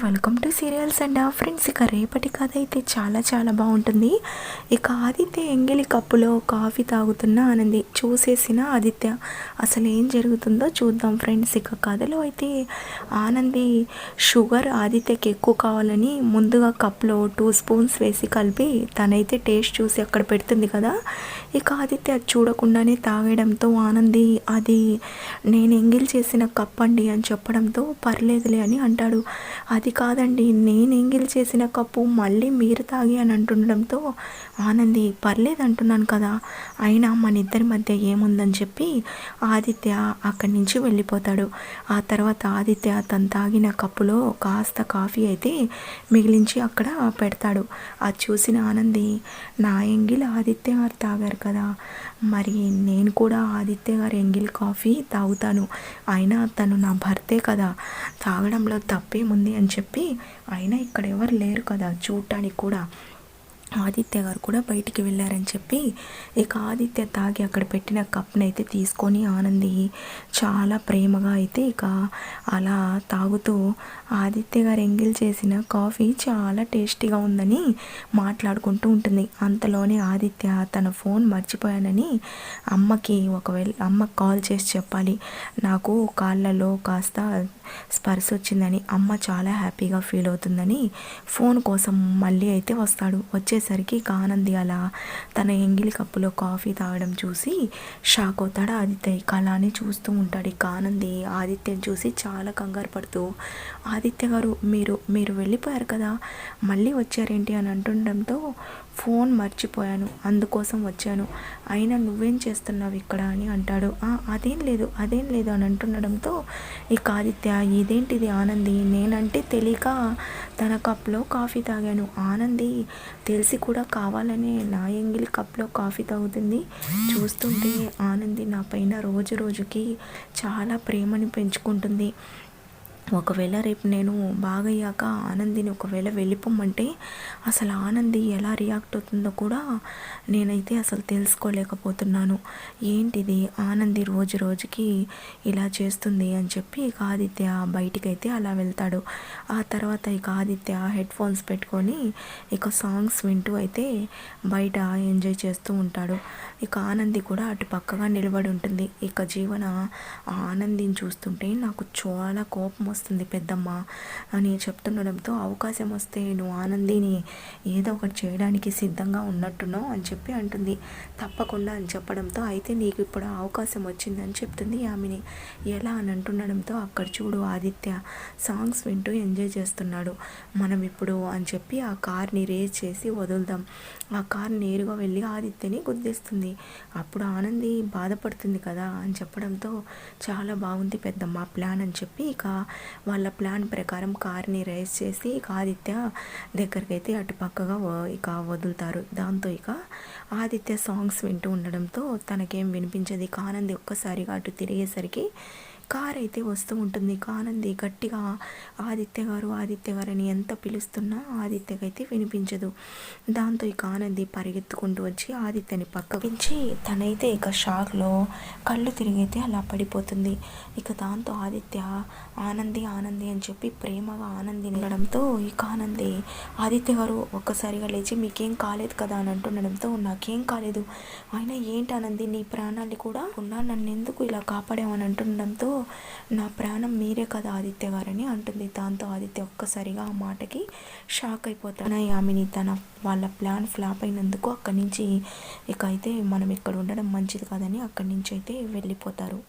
Welcome to serials and friends ఇక రేపటి కథ అయితే చాలా చాలా బాగుంటుంది. ఇక ఆదిత్య ఎంగిలి కప్పులో కాఫీ తాగుతున్న ఆనంది చూసేసిన ఆదిత్య అసలు ఏం జరుగుతుందో చూద్దాం ఫ్రెండ్స్. ఇక కథలో అయితే ఆనంది షుగర్ ఆదిత్యకి ఎక్కువ కావాలని ముందుగా కప్లో టూ స్పూన్స్ వేసి కలిపి తనైతే టేస్ట్ చూసి అక్కడ పెడుతుంది కదా. ఇక ఆదిత్య అది చూడకుండానే తాగడంతో ఆనంది అది నేను ఎంగిల్ చేసిన కప్ అండి అని చెప్పడంతో పర్లేదులే అని అంటాడు. అది కాదండి. నేను ఎంగిల్ చేసిన కప్పు మళ్ళీ మీరు తాగి అని అంటుండడంతో ఆనంది పర్లేదు అంటున్నాను కదా. అయినా మన ఇద్దరి మధ్య ఏముందని చెప్పి ఆదిత్య అక్కడి నుంచి వెళ్ళిపోతాడు. ఆ తర్వాత ఆదిత్య తను తాగిన కప్పులో కాస్త కాఫీ అయితే మిగిలించి అక్కడ పెడతాడు. అది చూసిన ఆనంది నా ఎంగిల్ ఆదిత్య గారు తాగారు కదా. మరి నేను కూడా ఆదిత్య గారి ఎంగిల్ కాఫీ తాగుతాను. అయినా తను నా భర్తే కదా. తాగడంలో తప్పేముంది అని చెప్పి అయినా ఇక్కడ ఎవరు లేరు కదా చూడటానికి కూడా. ఆదిత్య గారు కూడా బయటికి వెళ్ళారని చెప్పి ఇక ఆదిత్య తాగి అక్కడ పెట్టిన కప్నైతే తీసుకొని ఆనంది చాలా ప్రేమగా అయితే ఇక అలా తాగుతూ ఆదిత్య గారు ఎంగిల్ చేసిన కాఫీ చాలా టేస్టీగా ఉందని మాట్లాడుకుంటూ ఉంటుంది. అంతలోనే ఆదిత్య తన ఫోన్ మర్చిపోయానని అమ్మకి ఒకవేళ అమ్మకి కాల్ చేసి చెప్పాలి. నాకు కాళ్ళలో కాస్త స్పర్శ వచ్చిందని అమ్మ చాలా హ్యాపీగా ఫీల్ అవుతుందని ఫోన్ కోసం మళ్ళీ అయితే వస్తాడు. వచ్చేసరికి కానంది ఆనంది అలా తన ఎంగిలి కప్పులో కాఫీ తాగడం చూసి షాక్ అవుతాడు ఆదిత్య. ఇక అలానే చూస్తూ ఉంటాడు ఇక ఆనంది ఆదిత్యని చూసి చాలా కంగారు పడుతూ ఆదిత్య గారు మీరు మీరు వెళ్ళిపోయారు కదా మళ్ళీ వచ్చారేంటి? అని అంటుండడంతో ఫోన్ మర్చిపోయాను. అందుకోసం వచ్చాను. అయినా నువ్వేం చేస్తున్నావు ఇక్కడ అని అంటాడు. అదేం లేదు అదేం లేదు అని అంటుండడంతో ఇక ఆదిత్య ఇదేంటిది ఆనంది? నేనంటే తెలియక తన కప్లో కాఫీ తాగాను. ఆనంది తెలిసి కూడా కావాలనే నా ఎంగిలి కప్లో కాఫీ తాగుతుంది. చూస్తుంటే ఆనంది నా పైన రోజు రోజుకి చాలా ప్రేమని పెంచుకుంటుంది. ఒకవేళ రేపు నేను బాగయ్యాక ఆనందిని ఒకవేళ వెళ్ళిపోమంటే అసలు ఆనంది ఎలా రియాక్ట్ అవుతుందో కూడా నేనైతే అసలు తెలుసుకోలేకపోతున్నాను. ఏంటిది? ఆనంది రోజు రోజుకి ఇలా చేస్తుంది అని చెప్పి ఇక ఆదిత్య బయటికైతే అలా వెళ్తాడు. ఆ తర్వాత ఇక ఆదిత్య హెడ్ ఫోన్స్ పెట్టుకొని ఇక సాంగ్స్ వింటూ అయితే బయట ఎంజాయ్ చేస్తూ ఉంటాడు. ఇక ఆనంది కూడా అటు పక్కగా నిలబడి ఉంటుంది. ఇక జీవన ఆనందిని చూస్తుంటే నాకు చాలా కోపం వస్తుంది. పెద్దమ్మ అని చెప్తుండడంతో అవకాశం వస్తే నువ్వు ఆనందిని ఏదో ఒకటి చేయడానికి సిద్ధంగా ఉన్నట్టున్నావు అని చెప్పి అంటుంది. తప్పకుండా అని చెప్పడంతో అయితే నీకు ఇప్పుడు అవకాశం వచ్చిందని చెప్తుంది ఆమెని ఎలా అని అంటుండడంతో అక్కడ చూడు ఆదిత్య సాంగ్స్ వింటూ ఎంజాయ్ చేస్తున్నాడు. మనం ఇప్పుడు అని చెప్పి ఆ కార్ని రేస్ చేసి వదులుదాం. ఆ కార్ నేరుగా వెళ్ళి ఆదిత్యని గుద్దేస్తుంది. అప్పుడు ఆనంది బాధపడుతుంది కదా అని చెప్పడంతో చాలా బాగుంది పెద్దమ్మ ప్లాన్ అని చెప్పి ఇక వాళ్ళ ప్లాన్ ప్రకారం కార్ని రేస్ చేసి ఇక ఆదిత్య దగ్గరికి అయితే అటు పక్కగా ఇక వదులుతారు. దాంతో ఇక ఆదిత్య సాంగ్స్ వింటూ ఉండడంతో తనకేం వినిపించదు. ఇక ఆనంది ఒక్కసారిగా అటు తిరిగేసరికి కార్ అయితే వస్తూ ఉంటుంది. కానంది గట్టిగా ఆదిత్య గారు ఆదిత్య గారు అని ఎంత పిలుస్తున్నా ఆదిత్యకైతే వినిపించదు. దాంతో ఇక ఆనంది పరిగెత్తుకుంటూ వచ్చి ఆదిత్యని పక్కపించి తనైతే ఇక షాక్లో కళ్ళు తిరిగైతే అలా పడిపోతుంది. ఇక దాంతో ఆదిత్య ఆనంది ఆనంది అని చెప్పి ప్రేమగా ఆనంది నిలడంతో ఇక ఆనంది ఆదిత్య గారు ఒక్కసారిగా లేచి మీకేం కాలేదు కదా అని అంటుండడంతో నాకేం కాలేదు. ఆయన ఏంటి ఆనంది నీ ప్రాణాన్ని కూడా ఉన్నా నన్ను ఎందుకు ఇలా కాపాడామని అంటుండడంతో నా ప్రాణం మీరే కదా ఆదిత్య గారని అంటుంది. దాంతో ఆదిత్య ఒక్కసారిగా ఆ మాటకి షాక్ అయిపోతాడు. ఆమెని తన వాళ్ళ ప్లాన్ ఫ్లాప్ అయినందుకు అక్కడి నుంచి ఇక అయితే మనం ఇక్కడ ఉండడం మంచిది కాదని అక్కడి నుంచి అయితే వెళ్ళిపోతారు.